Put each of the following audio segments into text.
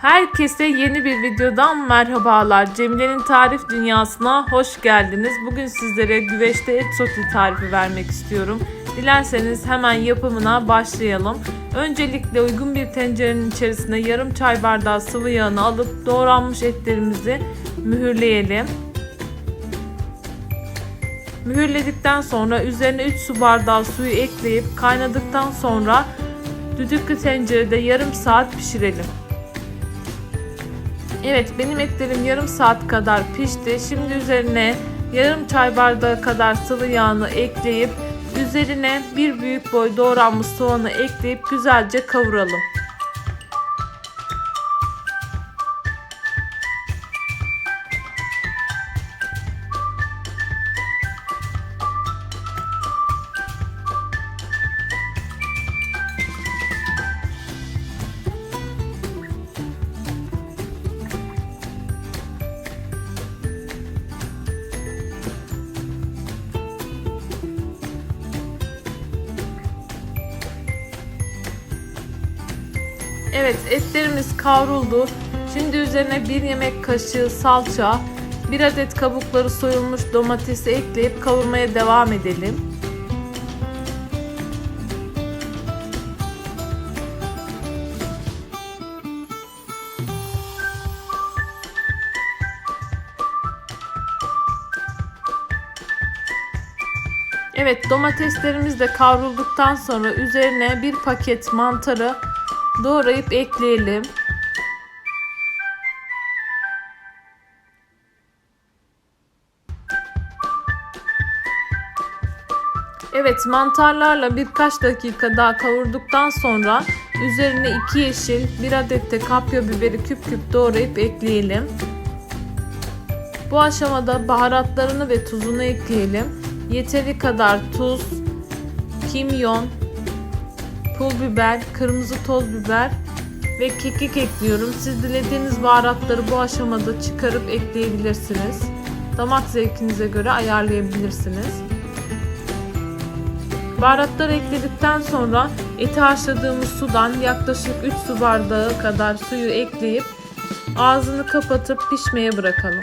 Herkese yeni bir videodan merhabalar. Cemile'nin tarif dünyasına hoş geldiniz. Bugün sizlere güveçte et sote tarifi vermek istiyorum. Dilerseniz hemen yapımına başlayalım. Öncelikle uygun bir tencerenin içerisine yarım çay bardağı sıvı yağını alıp doğranmış etlerimizi mühürleyelim. Mühürledikten sonra üzerine 3 su bardağı suyu ekleyip kaynadıktan sonra düdüklü tencerede yarım saat pişirelim. Evet benim etlerim yarım saat kadar pişti. Şimdi üzerine yarım çay bardağı kadar sıvı yağını ekleyip üzerine bir büyük boy doğranmış soğanı ekleyip güzelce kavuralım. Evet etlerimiz kavruldu. Şimdi üzerine bir yemek kaşığı salça, bir adet kabukları soyulmuş domatesi ekleyip kavurmaya devam edelim. Evet domateslerimiz de kavrulduktan sonra üzerine bir paket mantarı doğrayıp ekleyelim. Evet mantarlarla birkaç dakika daha kavurduktan sonra üzerine 2 yeşil, 1 adet de kapya biberi küp küp doğrayıp ekleyelim. Bu aşamada baharatlarını ve tuzunu ekleyelim. Yeteri kadar tuz, kimyon, pul biber, kırmızı toz biber ve kekik ekliyorum. Siz dilediğiniz baharatları bu aşamada çıkarıp ekleyebilirsiniz. Damak zevkinize göre ayarlayabilirsiniz. Baharatları ekledikten sonra eti haşladığımız sudan yaklaşık 3 su bardağı kadar suyu ekleyip ağzını kapatıp pişmeye bırakalım.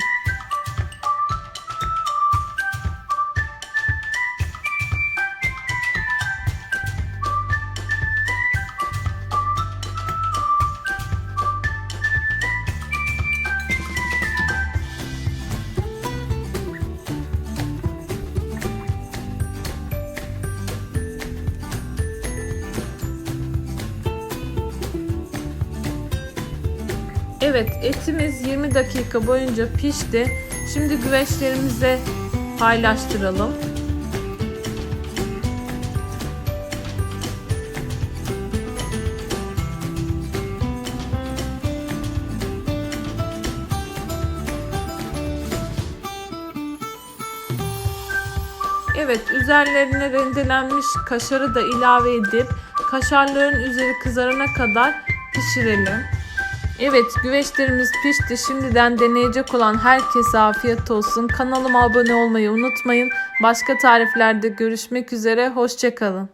Evet etimiz 20 dakika boyunca pişti. Şimdi güveçlerimize paylaştıralım. Evet üzerlerine rendelenmiş kaşarı da ilave edip kaşarların üzeri kızarana kadar pişirelim. Evet güveçlerimiz pişti. Şimdiden deneyecek olan herkese afiyet olsun. Kanalıma abone olmayı unutmayın. Başka tariflerde görüşmek üzere. Hoşçakalın.